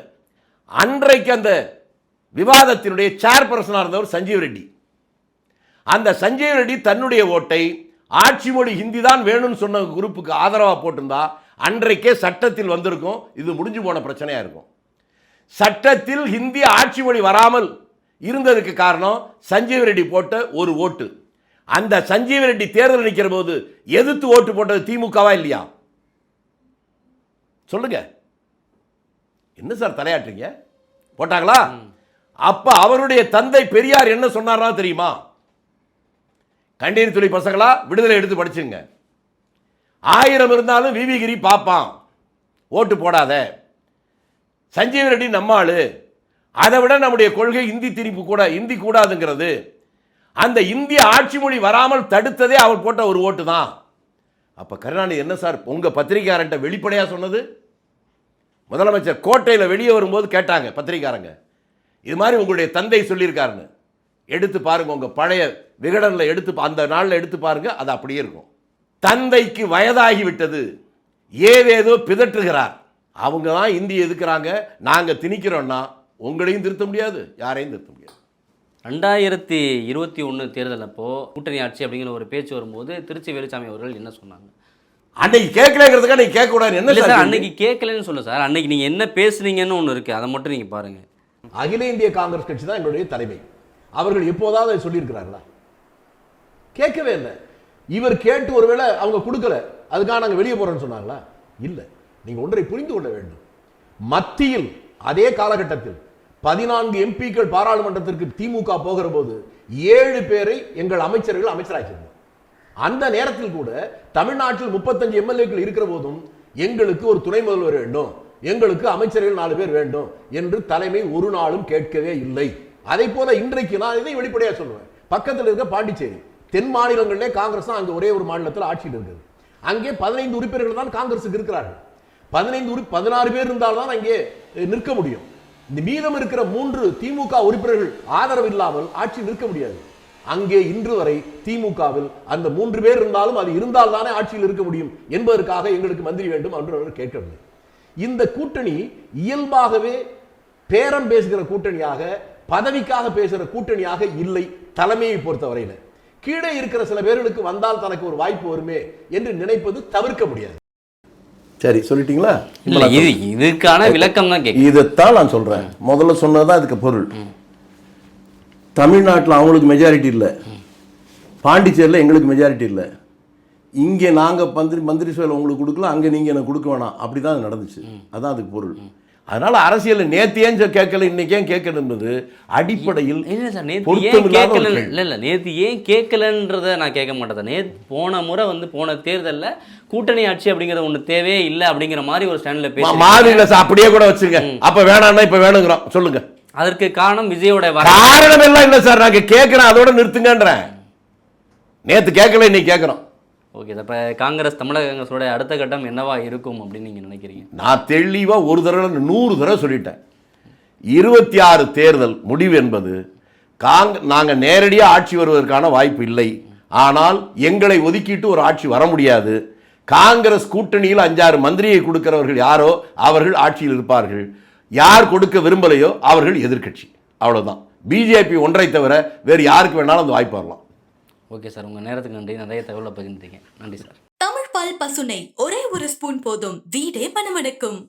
Speaker 2: அன்றைக்கு அந்த விவாதத்தினுடைய சேர்பர்சனாக இருந்தவர் சஞ்சீவ் ரெட்டி. அந்த சஞ்சீவ் ரெட்டி தன்னுடைய ஓட்டை ஆட்சி மொழி ஹிந்தி தான் வேணும்னு சொன்ன குரூப்புக்கு ஆதரவாக போட்டிருந்தா அன்றைக்கே சட்டத்தில் வந்திருக்கும். இது முடிஞ்சு போன பிரச்சனையாக இருக்கும். சட்டத்தில் ஹிந்தி ஆட்சி மொழி வராமல் இருந்ததுக்கு காரணம் சஞ்சீவ் ரெட்டி போட்ட ஒரு ஓட்டு. அந்த சஞ்சீவ் ரெட்டி தேர்தல் நிற்கிற போது எதிர்த்து ஓட்டு போட்டது திமுகவா இல்லையா? சொல்லுங்க. என்ன சார் தலையாட்டுறீங்க? போட்டாங்களா? அப்ப அவருடைய தந்தை பெரியார் என்ன சொன்னாரா தெரியுமா? கண்டீர் துளி பசங்களா விடுதலை எடுத்து படிச்சுங்க ஆயிரம் இருந்தாலும் விவிகிரி பார்ப்பான் ஓட்டு போடாத. சஞ்சீவ் ரெட்டி நம்மாள். அதை விட நம்முடைய கொள்கை இந்தி திணிப்பு கூட இந்தி கூடாதுங்கிறது. அந்த இந்திய ஆட்சி மொழி வராமல் தடுத்ததே அவர் போட்ட ஒரு ஓட்டு தான் அப்போ கருணாநிதி என்ன சார் உங்கள் பத்திரிகையாரன்ட்ட வெளிப்படையாக சொன்னது? முதலமைச்சர் கோட்டையில் வெளியே வரும்போது கேட்டாங்க பத்திரிக்காரங்க இது மாதிரி உங்களுடைய தந்தை சொல்லியிருக்காருன்னு. எடுத்து பாருங்கள் உங்கள் பழைய விகடனில் எடுத்து பா- அந்த நாளில் எடுத்து பாருங்கள் அது அப்படியே இருக்கும். தந்தைக்கு வயதாகி விட்டது. ஏதேதோ பிதற்றுகிறார். அவங்க தான் இந்தி எதுக்குறாங்க? நாங்கள் திணிக்கிறோம்னா உங்களையும் திருத்த முடியாது யாரையும் திருத்த முடியாது.
Speaker 1: ரெண்டாயிரத்தி இருபத்தி ஒன்று தேர்தல் அப்போது கூட்டணி ஆட்சி அப்படிங்கிற ஒரு பேச்சு வரும்போது திருச்சி வேலுசாமி அவர்கள் என்ன சொன்னாங்க?
Speaker 2: அன்னைக்கு கேட்கலங்கிறதுக்கா நீங்க கேட்கக்கூடாது. என்ன சார்?
Speaker 1: அன்னைக்கு கேட்கலன்னு சொல்ல சார். அன்னைக்கு நீங்க என்ன பேசுனீங்கன்னு ஒன்று இருக்கு. அதை மட்டும் நீங்க பாருங்க.
Speaker 2: அகில இந்திய காங்கிரஸ் கட்சி தான் எங்களுடைய தலைமை. அவர்கள் எப்போதாவது அதை சொல்லியிருக்கிறார்களா? கேட்கவே இல்லை. இவர் கேட்டு ஒருவேளை அவங்க கொடுக்கல. அதுக்காக நாங்கள் வெளியே போறோம்னு சொன்னாங்களா? இல்லை. நீங்க ஒன்றை புரிந்து கொள்ள வேண்டும். மத்தியில் அதே காலகட்டத்தில் பதினான்கு எம்பிக்கள் பாராளுமன்றத்திற்கு திமுக போகிற போது ஏழு பேரை எங்கள் அமைச்சர்கள் அமைச்சராக்கியிருந்தோம் அந்த நேரத்தில் கூட தமிழ்நாட்டில் முப்பத்தஞ்சு எம்எல்ஏக்கள் இருக்கிற போதும் எங்களுக்கு ஒரு துணை முதல்வர் வேண்டும். எங்களுக்கு அமைச்சர்கள் நாலு பேர் வேண்டும் என்று தலைமை ஒரு நாளும் கேட்கவே இல்லை. அதை போல இன்றைக்கு நான் இதை வெளிப்படையாக சொல்லுவேன். பக்கத்தில் இருக்க பாண்டிச்சேரி தென் மாநிலங்களிலே காங்கிரஸ் தான் அங்கே ஒரே ஒரு மாநிலத்தில் ஆட்சியில் இருக்குது. அங்கே பதினைந்து உறுப்பினர்கள் தான் காங்கிரஸுக்கு இருக்கிறார்கள். பதினைந்து உறுப்பு பதினாறு பேர் இருந்தால்தான் அங்கே நிற்க முடியும். இந்த மீதம் இருக்கிற மூன்று திமுக உறுப்பினர்கள் ஆதரவு இல்லாமல் ஆட்சி நிற்க முடியாது. அங்கே இன்று வரை திமுகவில் அந்த மூன்று பேர் இருந்தாலும் அது இருந்தால் தானே ஆட்சியில் இருக்க முடியும் என்பதற்காக எங்களுக்கு மந்திரி வேண்டும் என்று அவர் கேட்கவில்லை. இந்த கூட்டணி இயல்பாகவே பேரம் பேசுகிற கூட்டணியாக பதவிக்காக பேசுகிற கூட்டணியாக இல்லை தலைமையை பொறுத்தவரையில. கீழே இருக்கிற சில பேர்களுக்கு வந்தால் தனக்கு ஒரு வாய்ப்பு வருமே என்று நினைப்பது தவிர்க்க முடியாது. சரி சொல்லிட்டீங்களா?
Speaker 1: இல்ல இது இதுக்கான விளக்கம் தான்
Speaker 2: இதைத்தான் நான் சொல்றேன். முதல்ல சொன்னதுதான் இதுக்கு பொருள். தமிழ்நாட்டில் அவங்களுக்கு மெஜாரிட்டி இல்லை. பாண்டிச்சேரியில் எங்களுக்கு மெஜாரிட்டி இல்லை. இங்கே நாங்கள் மந்திரி மந்திரி சபையில் உங்களுக்கு கொடுக்கல அங்கே நீங்கள் எனக்கு கொடுக்க வேணாம். அப்படி தான் நடந்துச்சு. அதான் அதுக்கு பொருள். அதனால அரசியல் நேத்து ஏன் சொ- கேட்கல இன்னைக்கு என்பது அடிப்படையில்
Speaker 1: இல்ல சார் ஏன் கேட்கல. இல்ல இல்ல நேத்து ஏன் கேட்கலன்றத நான் கேட்க மாட்டேன் நேத்து போன முறை வந்து போன தேர்தல்ல கூட்டணி ஆட்சி அப்படிங்கிற ஒண்ணு தேவையே இல்லை அப்படிங்கிற மாதிரி ஒரு ஸ்டாண்ட்ல பேசி
Speaker 2: மாநில அப்படியே கூட வச்சுங்க அப்ப வேணாம்னா இப்ப வேணுங்கிறோம். சொல்லுங்க.
Speaker 1: அதற்கு காரணம் விஜயோட வர
Speaker 2: காரணம் எல்லாம் இல்ல சார். நாங்க கேட்கிறோம் அதோட நிறுத்துங்கன்றேன். நேத்து கேட்கல இன்னைக்கு கேட்கிறோம்.
Speaker 1: ஓகே இப்போ காங்கிரஸ் தமிழக காங்கிரஸோட அடுத்த கட்டம் என்னவா இருக்கும் அப்படின்னு நீங்க நினைக்கிறீங்க?
Speaker 2: நான் தெளிவா ஒரு தடவை நூறு தடவை சொல்லிட்டேன். இருபத்தி ஆறு தேர்தல் முடிவு என்பது காங் நாங்க நேரடியா ஆட்சி வருவதற்கான வாய்ப்பு இல்லை. ஆனால் எங்களை ஒதுக்கிட்டு ஒரு ஆட்சி வர முடியாது. காங்கிரஸ் கூட்டணியில் அஞ்சாறு மந்திரியை கொடுக்கிறவர்கள் யாரோ? அவர்கள் ஆட்சியில் இருப்பார்கள். யார் கொடுக்க விரும்பலையோ அவர்கள் எதிர்க்கட்சி. அவ்வளவுதான். பிஜேபி ஒன்றை தவிர வேறு யாருக்கு வேணாலும் அந்த வாய்ப்பு வரலாம்.
Speaker 1: ஓகே சார் உங்க நேரத்துக்கு நன்றி. நிறைய தகவலை பகிர்ந்தீங்க நன்றி சார்.
Speaker 3: தமிழ் பால் பசுனை ஒரே ஒரு ஸ்பூன் போதும். வீடே மணமணக்கும்